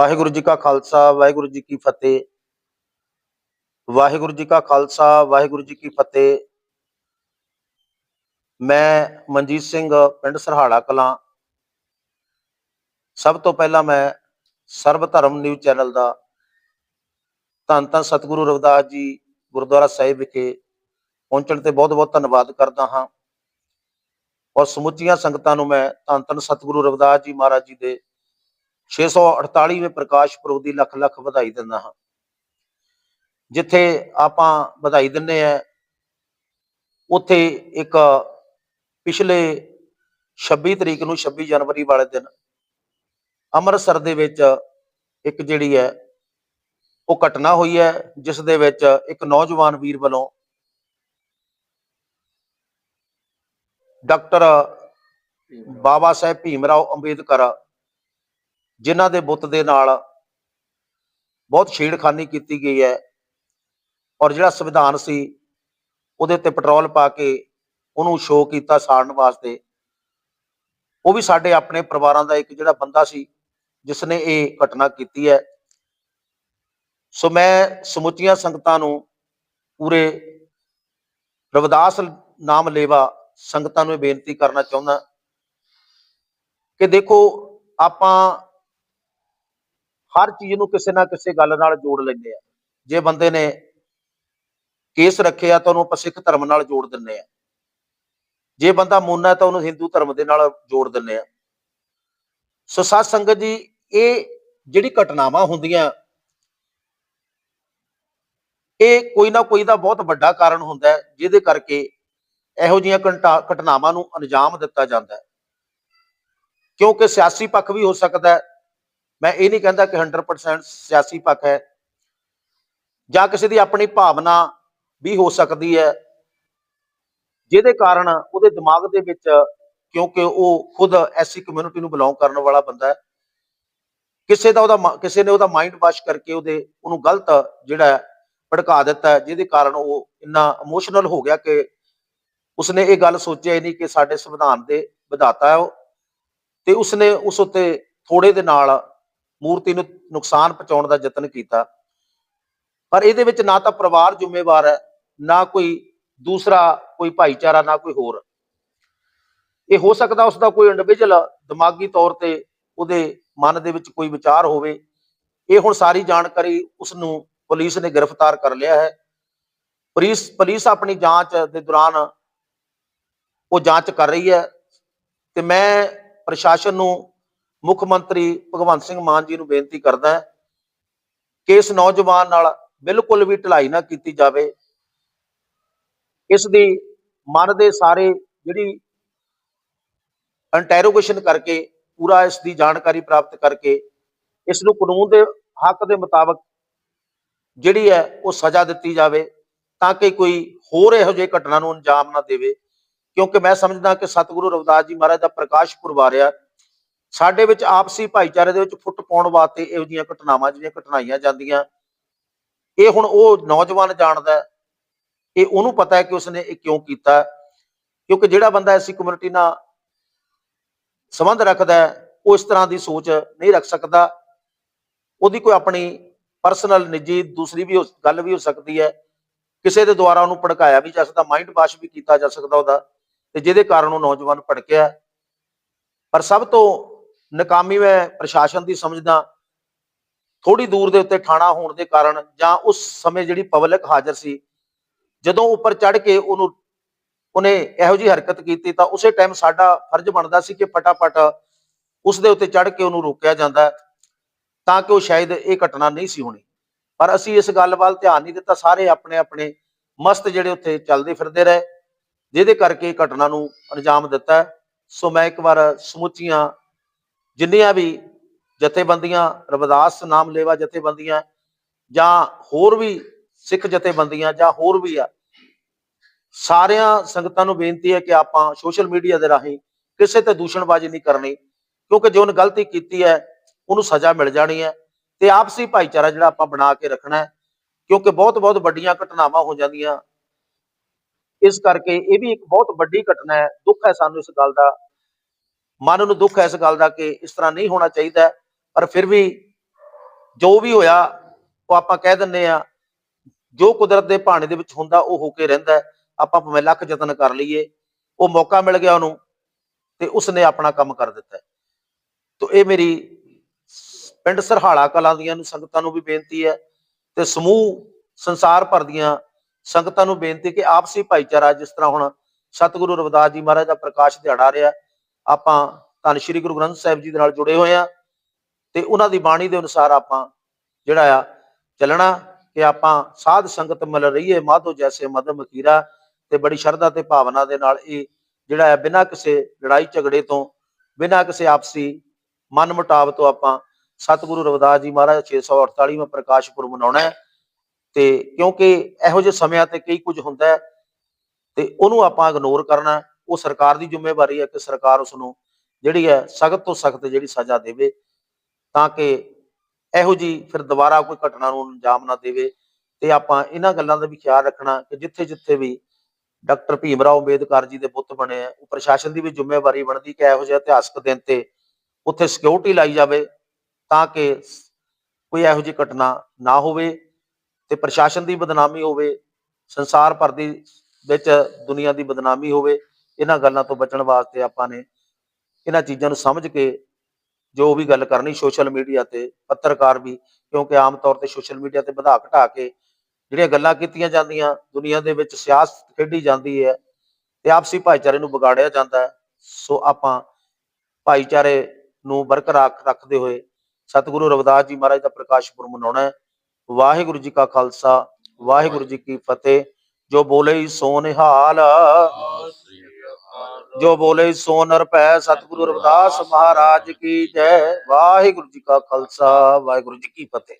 ਵਾਹਿਗੁਰੂ ਜੀ ਕਾ ਖਾਲਸਾ, ਵਾਹਿਗੁਰੂ ਜੀ ਕੀ ਫਤਿਹ। ਵਾਹਿਗੁਰੂ ਜੀ ਕਾ ਖਾਲਸਾ, ਵਾਹਿਗੁਰੂ ਜੀ ਕੀ ਫਤਿਹ। ਮੈਂ ਮਨਜੀਤ ਸਿੰਘ, ਪਿੰਡ ਸਰਹਾੜਾ ਕਲਾਂ। ਸਭ ਤੋਂ ਪਹਿਲਾਂ ਮੈਂ ਸਰਬ ਧਰਮ ਨਿਊਜ਼ ਚੈਨਲ ਦਾ ਧੰਨ ਧੰਨ ਸਤਿਗੁਰੂ ਰਵਿਦਾਸ ਜੀ ਗੁਰਦੁਆਰਾ ਸਾਹਿਬ ਵਿਖੇ ਪਹੁੰਚਣ ਤੇ ਬਹੁਤ-ਬਹੁਤ ਧੰਨਵਾਦ ਕਰਦਾ ਹਾਂ। ਔਰ ਸਮੁੱਚੀਆਂ ਸੰਗਤਾਂ ਨੂੰ ਮੈਂ ਧੰਨ ਧੰਨ ਸਤਿਗੁਰੂ ਰਵਿਦਾਸ ਜੀ ਮਹਾਰਾਜ ਜੀ ਦੇ 648ਵੇਂ ਪ੍ਰਕਾਸ਼ ਪੁਰਬ ਦੀ ਲੱਖ ਲੱਖ ਵਧਾਈ ਦਿੰਦਾ ਹਾਂ। ਜਿੱਥੇ ਆਪਾਂ ਵਧਾਈ ਦਿੰਨੇ ਆ ਉੱਥੇ ਇੱਕ ਪਿਛਲੇ 26 ਤਰੀਕ ਨੂੰ 26 ਜਨਵਰੀ ਵਾਲੇ ਦਿਨ ਅੰਮ੍ਰਿਤਸਰ ਦੇ ਵਿੱਚ ਇੱਕ ਜਿਹੜੀ ਹੈ, ਉਹ ਘਟਨਾ ਹੋਈ ਹੈ, ਜਿਸ ਦੇ ਵਿੱਚ ਇੱਕ ਨੌਜਵਾਨ ਵੀਰ ਵੱਲੋਂ ਡਾਕਟਰ ਬਾਬਾ ਸਾਹਿਬ ਭੀਮ ਰਾਓ ਅੰਬੇਦਕਰ ਜਿਨ੍ਹਾਂ ਦੇ ਬੁੱਤ ਦੇ ਨਾਲ ਬਹੁਤ ਛੇੜਖਾਨੀ ਕੀਤੀ ਗਈ ਹੈ ਔਰ ਜਿਹੜਾ ਸੰਵਿਧਾਨ ਸੀ ਉਹਦੇ 'ਤੇ ਪੈਟਰੋਲ ਪਾ ਕੇ ਉਹਨੂੰ ਸ਼ੋਅ ਕੀਤਾ ਸਾੜਨ ਵਾਸਤੇ, ਉਹ ਵੀ ਸਾਡੇ ਆਪਣੇ ਪਰਿਵਾਰਾਂ ਦਾ ਇੱਕ ਜਿਹੜਾ ਬੰਦਾ ਸੀ ਜਿਸ ਨੇ ਇਹ ਘਟਨਾ ਕੀਤੀ ਹੈ। ਸੋ ਮੈਂ ਸਮੁੱਚੀਆਂ ਸੰਗਤਾਂ ਨੂੰ ਪੂਰੇ ਰਵਿਦਾਸ ਨਾਮ ਲੇਵਾ ਸੰਗਤਾਂ ਨੂੰ ਇਹ ਬੇਨਤੀ ਕਰਨਾ ਚਾਹੁੰਦਾ ਕਿ ਦੇਖੋ ਆਪਾਂ ਹਰ ਚੀਜ਼ ਨੂੰ ਕਿਸੇ ਨਾ ਕਿਸੇ ਗੱਲ ਨਾਲ ਜੋੜ ਲੈਂਦੇ ਆ। ਜੇ ਬੰਦੇ ਨੇ ਕੇਸ ਰੱਖਿਆ ਤਾਂ ਉਹਨੂੰ ਆਪਾਂ ਸਿੱਖ ਧਰਮ ਨਾਲ ਜੋੜ ਦਿੰਨੇ ਆ। ਜੇ ਬੰਦਾ ਮੋਨਾ ਤਾਂ ਉਹਨੂੰ ਹਿੰਦੂ ਧਰਮ ਦੇ ਨਾਲ ਜੋੜ ਦਿੰਨੇ ਆ। ਸੋ ਸਾਧ ਸੰਗਤ ਜੀ, ਇਹ ਜਿਹੜੀ ਘਟਨਾਵਾਂ ਹੁੰਦੀਆਂ, ਇਹ ਕੋਈ ਨਾ ਕੋਈ ਦਾ ਬਹੁਤ ਵੱਡਾ ਕਾਰਨ ਹੁੰਦਾ ਹੈ, ਜਿਹਦੇ ਕਰਕੇ ਇਹੋ ਜਿਹੀਆਂ ਘਟਨਾ- ਘਟਨਾਵਾਂ ਨੂੰ ਅੰਜਾਮ ਦਿੱਤਾ ਜਾਂਦਾ ਹੈ। ਕਿਉਂਕਿ ਸਿਆਸੀ ਪੱਖ ਵੀ ਹੋ ਸਕਦਾ ਹੈ ਮੈਂ ਇਹ ਨਹੀਂ ਕਹਿੰਦਾ ਕਿ 100% ਸਿਆਸੀ ਪੱਖ ਹੈ ਜਾਂ ਕਿਸੇ ਦੀ ਆਪਣੀ ਭਾਵਨਾ ਵੀ ਹੋ ਸਕਦੀ ਹੈ, ਜਿਹਦੇ ਕਾਰਨ ਉਹਦੇ ਦਿਮਾਗ ਦੇ ਵਿੱਚ ਕਿਉਂਕਿ ਉਹ ਖੁਦ ਐਸੀ ਕਮਿਊਨਿਟੀ ਨੂੰ ਬਿਲੋਂਗ ਕਰਨ ਵਾਲਾ ਬੰਦਾ ਹੈ, ਕਿਸੇ ਦਾ ਉਹਦਾ ਕਿਸੇ ਨੇ ਉਹਦਾ ਮਾਈਂਡ ਵਾਸ਼ ਕਰਕੇ ਉਹਦੇ, ਉਹਨੂੰ ਗਲਤ ਜਿਹੜਾ ਭੜਕਾ ਦਿੱਤਾ ਜਿਹਦੇ ਕਾਰਨ ਉਹ ਇੰਨਾ ਇਮੋਸ਼ਨਲ ਹੋ ਗਿਆ ਕਿ ਉਸਨੇ ਇਹ ਗੱਲ ਸੋਚਿਆ ਹੀ ਨਹੀਂ ਕਿ ਸਾਡੇ ਸੰਵਿਧਾਨ ਦੇ ਵਿਧਾਤਾ ਹੈ ਉਹ ਤੇ ਉਸਨੇ ਉਸ ਉੱਤੇ ਥੋੜੇ ਦੇ ਨਾਲ ਮੂਰਤੀ ਨੂੰ ਨੁਕਸਾਨ ਪਹੁੰਚਾਉਣ ਦਾ ਯਤਨ ਕੀਤਾ। ਪਰ ਇਹਦੇ ਵਿੱਚ ਨਾ ਤਾਂ ਪਰਿਵਾਰ ਜ਼ਿੰਮੇਵਾਰ ਹੈ, ਨਾ ਕੋਈ ਦੂਸਰਾ ਕੋਈ ਭਾਈਚਾਰਾ, ਨਾ ਕੋਈ ਹੋਰ। ਇਹ ਹੋ ਸਕਦਾ ਉਸ ਦਾ ਕੋਈ ਇੰਡੀਵਿਜੂਅਲ ਦਿਮਾਗੀ ਤੌਰ ਤੇ ਉਹਦੇ ਮਨ ਦੇ ਵਿੱਚ ਕੋਈ ਵਿਚਾਰ ਹੋਵੇ। ਇਹ ਹੁਣ ਸਾਰੀ ਜਾਣਕਾਰੀ ਉਸ ਨੂੰ ਪੁਲਿਸ ਨੇ ਗ੍ਰਿਫਤਾਰ ਕਰ ਲਿਆ ਹੈ। ਪੁਲਿਸ ਪੁਲਿਸ ਆਪਣੀ ਜਾਂਚ ਦੇ ਦੌਰਾਨ ਉਹ ਜਾਂਚ ਕਰ ਰਹੀ ਹੈ ਤੇ ਮੈਂ ਪ੍ਰਸ਼ਾਸਨ ਨੂੰ ਮੁੱਖ ਮੰਤਰੀ ਭਗਵੰਤ ਸਿੰਘ ਮਾਨ ਜੀ ਨੂੰ ਬੇਨਤੀ ਕਰਦਾ ਹੈ ਕਿ ਇਸ ਨੌਜਵਾਨ ਨਾਲ ਬਿਲਕੁਲ ਵੀ ਢਲਾਈ ਨਾ ਕੀਤੀ ਜਾਵੇ। ਇਸ ਦੀ ਮਨ ਦੇ ਸਾਰੇ ਜਿਹੜੀ ਇੰਟਰੋਗੇਸ਼ਨ ਕਰਕੇ, ਪੂਰਾ ਇਸ ਦੀ ਜਾਣਕਾਰੀ ਪ੍ਰਾਪਤ ਕਰਕੇ, ਇਸ ਨੂੰ ਕਾਨੂੰਨ ਦੇ ਹੱਕ ਦੇ ਮੁਤਾਬਕ ਜਿਹੜੀ ਹੈ ਉਹ ਸਜ਼ਾ ਦਿੱਤੀ ਜਾਵੇ ਤਾਂ ਕਿ ਕੋਈ ਹੋਰ ਇਹੋ ਜਿਹੀ ਘਟਨਾ ਨੂੰ ਅੰਜਾਮ ਨਾ ਦੇਵੇ। ਕਿਉਂਕਿ ਮੈਂ ਸਮਝਦਾ ਕਿ ਸਤਿਗੁਰੂ ਰਵਿਦਾਸ ਜੀ ਮਹਾਰਾਜ ਦਾ ਪ੍ਰਕਾਸ਼ ਪੁਰਬ ਆ ਰਿਹਾ। ਸਾਡੇ ਵਿੱਚ ਆਪਸੀ ਭਾਈਚਾਰੇ ਦੇ ਵਿੱਚ ਫੁੱਟ ਪਾਉਣ ਵਾਸਤੇ ਇਹੋ ਜਿਹੀਆਂ ਘਟਨਾਵਾਂ, ਜਿਹੜੀਆਂ ਘਟਨਾਈਆਂ ਜਾਂਦੀਆਂ, ਇਹ ਹੁਣ ਉਹ ਨੌਜਵਾਨ ਜਾਣਦਾ ਇਹ ਉਹਨੂੰ ਪਤਾ ਹੈ ਕਿ ਉਸਨੇ ਇਹ ਕਿਉਂ ਕੀਤਾ ਕਿਉਂਕਿ ਜਿਹੜਾ ਬੰਦਾ ਐਸੀ ਕਮਿਊਨਿਟੀ ਨਾਲ ਸੰਬੰਧ ਰੱਖਦਾ ਉਹ ਇਸ ਤਰ੍ਹਾਂ ਦੀ ਸੋਚ ਨਹੀਂ ਰੱਖ ਸਕਦਾ। ਉਹਦੀ ਕੋਈ ਆਪਣੀ ਪਰਸਨਲ ਨਿੱਜੀ, ਦੂਸਰੀ ਵੀ ਹੋ- ਗੱਲ ਵੀ ਹੋ ਸਕਦੀ ਹੈ। ਕਿਸੇ ਦੇ ਦੁਆਰਾ ਉਹਨੂੰ ਭੜਕਾਇਆ ਵੀ ਜਾ ਸਕਦਾ ਮਾਈਂਡ ਵਾਸ਼ ਵੀ ਕੀਤਾ ਜਾ ਸਕਦਾ ਉਹਦਾ, ਤੇ ਜਿਹਦੇ ਕਾਰਨ ਉਹ ਨੌਜਵਾਨ ਭੜਕਿਆ ਪਰ ਸਭ ਤੋਂ ਨਕਾਮੀ ਮੈਂ ਪ੍ਰਸ਼ਾਸਨ ਦੀ ਸਮਝਦਾ ਥੋੜੀ ਦੂਰ ਦੇ ਉੱਤੇ ਠਾਣਾ ਹੋਣ ਦੇ ਕਾਰਨ ਜਾਂ ਉਸ ਸਮੇਂ ਜਿਹੜੀ ਪਬਲਿਕ ਹਾਜ਼ਰ ਸੀ, ਜਦੋਂ ਉੱਪਰ ਚੜ ਕੇ ਉਹਨੂੰ, ਉਹਨੇ ਇਹੋ ਜੀ ਹਰਕਤ ਕੀਤੀ ਤਾਂ ਉਸੇ ਟਾਈਮ ਸਾਡਾ ਫਰਜ਼ ਬਣਦਾ ਸੀ ਕਿ ਫਟਾਫਟ ਉਸ ਦੇ ਉੱਤੇ ਚੜ ਕੇ ਉਹਨੂੰ ਰੋਕਿਆ ਜਾਂਦਾ ਤਾਂ ਕਿ ਉਹ ਸ਼ਾਇਦ ਇਹ ਘਟਨਾ ਨਹੀਂ ਸੀ ਹੋਣੀ। ਪਰ ਅਸੀਂ ਇਸ ਗੱਲ ਵੱਲ ਧਿਆਨ ਨਹੀਂ ਦਿੱਤਾ, ਸਾਰੇ ਆਪਣੇ ਆਪਣੇ ਮਸਤ ਜਿਹੜੇ ਉੱਥੇ ਚੱਲਦੇ ਫਿਰਦੇ ਰਹੇ, ਜਿਹਦੇ ਕਰਕੇ ਘਟਨਾ ਨੂੰ ਅੰਜਾਮ ਦਿੱਤਾ ਸੋ ਮੈਂ ਇੱਕ ਵਾਰ ਸਮੁੱਚੀਆਂ ਜਿੰਨੀਆਂ ਵੀ ਜਥੇਬੰਦੀਆਂ, ਰਵਿਦਾਸ ਨਾਮ ਲੇਵਾ ਜਥੇਬੰਦੀਆਂ ਜਾਂ ਹੋਰ ਵੀ ਸਿੱਖ ਜਥੇਬੰਦੀਆਂ ਜਾਂ ਹੋਰ ਵੀ ਆ, ਸਾਰਿਆਂ ਸੰਗਤਾਂ ਨੂੰ ਬੇਨਤੀ ਹੈ ਕਿ ਆਪਾਂ ਸੋਸ਼ਲ ਮੀਡੀਆ ਦੇ ਰਾਹੀਂ ਕਿਸੇ ਤੇ ਦੂਸ਼ਣਬਾਜ਼ੀ ਨਹੀਂ ਕਰਨੀ, ਕਿਉਂਕਿ ਜੋ ਉਹਨੇ ਗਲਤੀ ਕੀਤੀ ਹੈ, ਉਹਨੂੰ ਸਜ਼ਾ ਮਿਲ ਜਾਣੀ ਹੈ ਤੇ ਆਪਸੀ ਭਾਈਚਾਰਾ ਜਿਹੜਾ ਆਪਾਂ ਬਣਾ ਕੇ ਰੱਖਣਾ ਹੈ, ਕਿਉਂਕਿ ਬਹੁਤ ਬਹੁਤ ਵੱਡੀਆਂ ਘਟਨਾਵਾਂ ਹੋ ਜਾਂਦੀਆਂ। ਇਸ ਕਰਕੇ ਇਹ ਵੀ ਇੱਕ ਬਹੁਤ ਵੱਡੀ ਘਟਨਾ ਹੈ, ਦੁੱਖ ਹੈ ਸਾਨੂੰ ਇਸ ਗੱਲ ਦਾ। ਮਨ ਨੂੰ ਦੁੱਖ ਹੈ ਇਸ ਗੱਲ ਦਾ ਕਿ ਇਸ ਤਰ੍ਹਾਂ ਨਹੀਂ ਹੋਣਾ ਚਾਹੀਦਾ ਪਰ ਫਿਰ ਵੀ ਜੋ ਵੀ ਹੋਇਆ, ਉਹ ਆਪਾਂ ਕਹਿ ਦਿੰਨੇ ਆ ਜੋ ਕੁਦਰਤ ਦੇ ਭਾਣੇ ਦੇ ਵਿੱਚ ਹੁੰਦਾ, ਉਹ ਹੋ ਕੇ ਰਹਿੰਦਾ ਆਪਾਂ ਭਾਵੇਂ ਲੱਖ ਯਤਨ ਕਰ ਲਈਏ, ਉਹ ਮੌਕਾ ਮਿਲ ਗਿਆ ਉਹਨੂੰ ਤੇ ਉਸਨੇ ਆਪਣਾ ਕੰਮ ਕਰ ਦਿੱਤਾ ਹੈ। ਤੋ ਇਹ ਮੇਰੀ ਪਿੰਡ ਸਰਹਾਲਾ ਕਲਾਂ ਦੀਆਂ ਨੂੰ ਸੰਗਤਾਂ ਨੂੰ ਵੀ ਬੇਨਤੀ ਹੈ ਤੇ ਸਮੂਹ ਸੰਸਾਰ ਭਰ ਦੀਆਂ ਸੰਗਤਾਂ ਨੂੰ ਬੇਨਤੀ ਕਿ ਆਪਸੀ ਭਾਈਚਾਰਾ ਜਿਸ ਤਰ੍ਹਾਂ ਹੁਣ ਸਤਿਗੁਰੂ ਰਵਿਦਾਸ ਜੀ ਮਹਾਰਾਜ ਦਾ ਪ੍ਰਕਾਸ਼ ਦਿਹਾੜਾ ਰਿਹਾ ਆਪਾਂ ਧੰਨ ਸ਼੍ਰੀ ਗੁਰੂ ਗ੍ਰੰਥ ਸਾਹਿਬ ਜੀ ਦੇ ਨਾਲ ਜੁੜੇ ਹੋਏ ਆ ਤੇ ਉਹਨਾਂ ਦੀ ਬਾਣੀ ਦੇ ਅਨੁਸਾਰ ਆਪਾਂ ਜਿਹੜਾ ਆ ਚੱਲਣਾ ਕਿ ਆਪਾਂ ਸਾਧ ਸੰਗਤ ਮਿਲ ਰਹੀਏ, ਮਾਧੋ ਜੈਸੇ ਮਦਮ ਮਕੀਰਾ ਤੇ ਬੜੀ ਸ਼ਰਧਾ ਤੇ ਭਾਵਨਾ ਦੇ ਨਾਲ ਇਹ ਜਿਹੜਾ ਹੈ ਬਿਨਾਂ ਕਿਸੇ ਲੜਾਈ ਝਗੜੇ ਤੋਂ, ਬਿਨਾਂ ਕਿਸੇ ਆਪਸੀ ਮਨ ਮੁਟਾਵ ਤੋਂ ਆਪਾਂ ਸਤਿਗੁਰੂ ਰਵਿਦਾਸ ਜੀ ਮਹਾਰਾਜ 648ਵਾਂ ਪ੍ਰਕਾਸ਼ ਪੁਰਬ ਮਨਾਉਣਾ ਹੈ। ਤੇ ਕਿਉਂਕਿ ਇਹੋ ਜਿਹੇ ਸਮਿਆਂ ਤੇ ਕਈ ਕੁਝ ਹੁੰਦਾ ਹੈ ਤੇ ਉਹਨੂੰ ਆਪਾਂ ਇਗਨੋਰ ਕਰਨਾ ਉਹ ਸਰਕਾਰ ਦੀ ਜ਼ਿੰਮੇਵਾਰੀ ਹੈ ਕਿ ਸਰਕਾਰ ਉਸ ਨੂੰ ਜਿਹੜੀ ਹੈ ਸਖਤ ਤੋਂ ਸਖਤ ਜਿਹੜੀ ਸਜ਼ਾ ਦੇਵੇ ਤਾਂ ਕਿ ਇਹੋ ਜੀ ਫਿਰ ਦੁਬਾਰਾ ਕੋਈ ਘਟਨਾ ਨੂੰ ਅੰਜਾਮ ਨਾ ਦੇਵੇ ਤੇ ਆਪਾਂ ਇਹਨਾਂ ਗੱਲਾਂ ਦਾ ਵੀ ਖਿਆਲ ਰੱਖਣਾ ਕਿ ਜਿੱਥੇ ਜਿੱਥੇ ਵੀ ਡਾਕਟਰ ਭੀਮ ਰਾਓ ਅੰਬੇਦਕਰ ਜੀ ਦੇ ਬੁੱਤ ਬਣੇ ਆ, ਉਹ ਪ੍ਰਸ਼ਾਸਨ ਦੀ ਵੀ ਜ਼ਿੰਮੇਵਾਰੀ ਬਣਦੀ ਕਿ ਇਹੋ ਜਿਹੇ ਇਤਿਹਾਸਕ ਦਿਨ ਤੇ ਉੱਥੇ ਸਿਕਿਉਰਿਟੀ ਲਾਈ ਜਾਵੇ ਤਾਂ ਕਿ ਕੋਈ ਇਹੋ ਜਿਹੀ ਘਟਨਾ ਨਾ ਹੋਵੇ ਤੇ ਪ੍ਰਸ਼ਾਸਨ ਦੀ ਬਦਨਾਮੀ ਹੋਵੇ, ਸੰਸਾਰ ਭਰ ਦੀ ਵਿੱਚ ਦੁਨੀਆ ਦੀ ਬਦਨਾਮੀ ਹੋਵੇ ਇਹਨਾਂ ਗੱਲਾਂ ਤੋਂ ਬਚਣ ਵਾਸਤੇ ਆਪਾਂ ਨੇ ਇਹਨਾਂ ਚੀਜ਼ਾਂ ਨੂੰ ਸਮਝ ਕੇ ਜੋ ਵੀ ਗੱਲ ਕਰਨੀ ਸੋਸ਼ਲ ਮੀਡੀਆ ਤੇ, ਪੱਤਰਕਾਰ ਵੀ, ਕਿਉਂਕਿ ਆਮ ਤੌਰ ਤੇ ਸੋਸ਼ਲ ਮੀਡੀਆ ਤੇ ਵਧਾ ਘਟਾ ਕੇ ਜਿਹੜੀਆਂ ਗੱਲਾਂ ਕੀਤੀਆਂ ਜਾਂਦੀਆਂ, ਦੁਨੀਆ ਦੇ ਵਿੱਚ ਸਿਆਸਤ ਖੇਡੀ ਜਾਂਦੀ ਹੈ ਤੇ ਆਪਸੀ ਭਾਈਚਾਰੇ ਨੂੰ ਵਿਗਾੜਿਆ ਜਾਂਦਾ ਹੈ। ਸੋ ਆਪਾਂ ਭਾਈਚਾਰੇ ਨੂੰ ਬਰਕਰਾਰ ਰੱਖਦੇ ਹੋਏ ਸਤਿਗੁਰੂ ਰਵਿਦਾਸ ਜੀ ਮਹਾਰਾਜ ਦਾ ਪ੍ਰਕਾਸ਼ ਪੁਰਬ ਮਨਾਉਣਾ ਹੈ। ਵਾਹਿਗੁਰੂ ਜੀ ਕਾ ਖਾਲਸਾ, ਵਾਹਿਗੁਰੂ ਜੀ ਕੀ ਫਤਿਹ। ਜੋ ਬੋਲੇ ਸੋ ਨਿਹਾਲ ਜੋ ਬੋਲੇ ਸੋ ਨਰਪੈ ਸਤਿਗੁਰੂ ਰਵਿਦਾਸ ਮਹਾਰਾਜ ਕੀ ਜੈ। ਵਾਹਿਗੁਰੂ ਜੀ ਕਾ ਖਾਲਸਾ, ਵਾਹਿਗੁਰੂ ਜੀ ਕੀ ਫਤਿਹ।